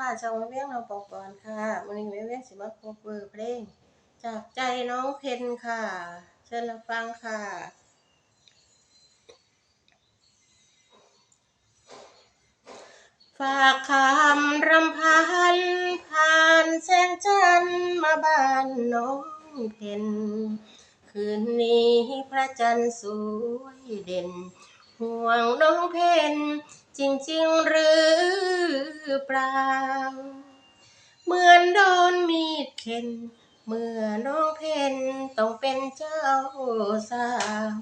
ค่ะช่องแม่เวียงเราบอกก่อนค่ะวันนี้แม่เวียงสิมาโคเวอร์เพลง จากใจน้องเพนค่ะ เชิญรับฟังค่ะฝากคำรำพันผ่านแสงจันทร์มาบ้านน้องเพนคืนนี้พระจันทร์สวยเด่น ห่วงน้องเพนจริงๆหรือเปล่า เหมือนโดนมีดเข็น เมื่อน้องเพนต้องเป็นเจ้าสาว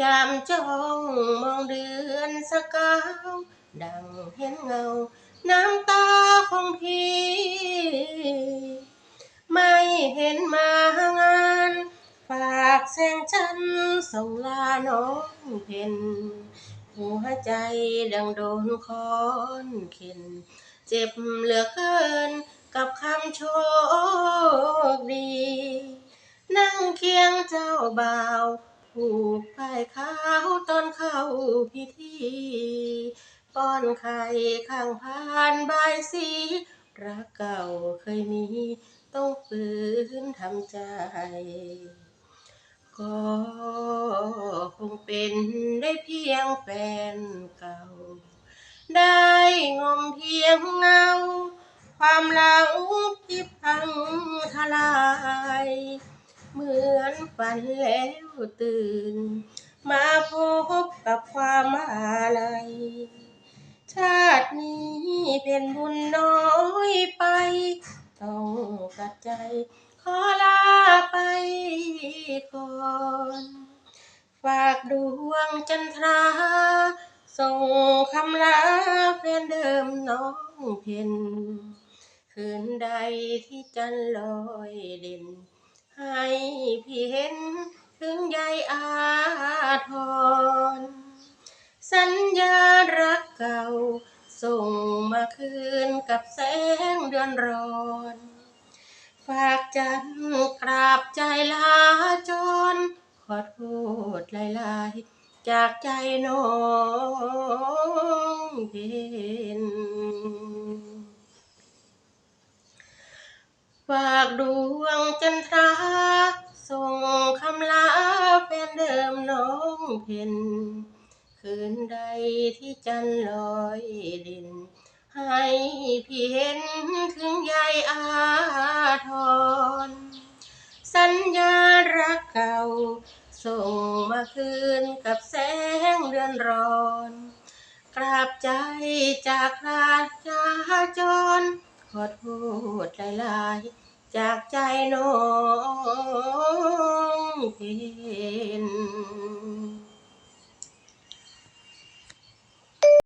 ยามจ้องมองเดือนสกาวดังเห็นเงา น้ำตาของพี่ แสงจันทร์ส่งลาน้องเพ็นหัวใจดังโดนค้อนเข็น เจ็บเหลือเกินกับคำโชคดี นั่งเคียงเจ้าบ่าวผูกป้ายขาวตอนเข้าพิธีป้อนไข่ข้างพานบายสีรักเก่าเคยมี ต้องฝืนทำใจ ก็คงเป็นได้เพียงแฟนเก่า ได้งมเพียงเงา ความหลังที่พังทลาย เหมือนฝันแล้วตื่น มาพบกับความอะไรชาตินี้เป็นบุญน้อยไป ต้องตัดใจ ขอลาไปก่อน ฝากดวงจันทรา ส่งคำลาแฟนเดิมน้องเพนคืนใดที่จันลอยเด่น ให้พี่เห็นถึงใยอาทรสัญญารักเก่า ส่งมาคืนกับแสงเดือนร้อน ฝากจันทร์กราบใจลาจรขอโทษหลายๆ จากใจน้องเพนฝากดวงจันทราส่งคำลาแฟนเดิมน้องเพ็น คืนใดที่จันลอยด่นให้พี่เห็นถึงใยอาทร สัญญารักเก่า ส่งมาคืนกับแสงเดือนร้อน กราบใจจากลาจาจร ขอโทษหลายๆจากใจน้องเพ